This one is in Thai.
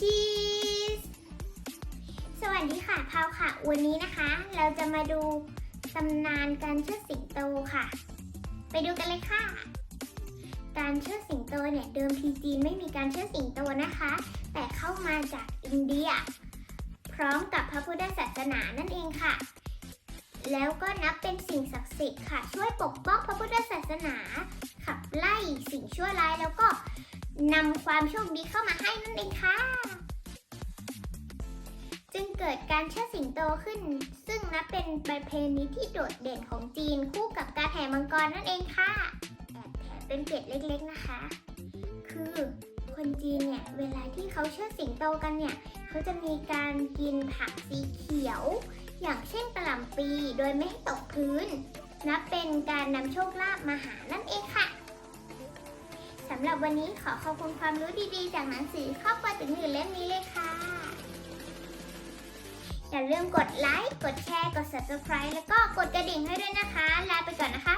ชีส สวัสดีค่ะพาวค่ะ วันนี้นะคะ เราจะมาดูตำนานการเชิดสิงโตค่ะ ไปดูกันเลยค่ะ การเชิดสิงโตเนี่ยเดิมทีจีนไม่มีการเชิดสิงโตนะคะ แต่เข้ามาจากอินเดีย พร้อมกับพระพุทธศาสนานั่นเองค่ะ แล้วก็นับเป็นสิ่งศักดิ์สิทธิ์ค่ะ ช่วยปกป้องพระพุทธศาสนา ขับไล่สิ่งชั่วร้ายแล้วก็ นำความโชคดีเข้ามาให้นั่นเองค่ะ จึงเกิดการเชิดสิงโตขึ้น ซึ่งนับเป็นประเพณีที่โดดเด่นของจีนคู่กับการแห่มังกรนั่นเองค่ะแอบแถมเป็นเกร็ดเล็กๆนะคะ คือคนจีนเนี่ยเวลาที่เขาเชิดสิงโตกันเนี่ยเขาจะมีการกินผักสีเขียว อย่างเช่นกระหล่ำปีโดยไม่ให้ตกพื้น นับเป็นการนำโชคลาภมาหานั่นเองค่ะำหรับวันนี้ขอขอบคุณความรู้ดีๆ จากหนังสือครอบครัวถึงหนึ่งเล่มนี้เลยค่ะ อย่าลืมกดไลค์ กดแชร์ กด subscribe แล้วก็กดกระดิ่งให้ด้วยนะคะ ลาไปก่อนนะคะ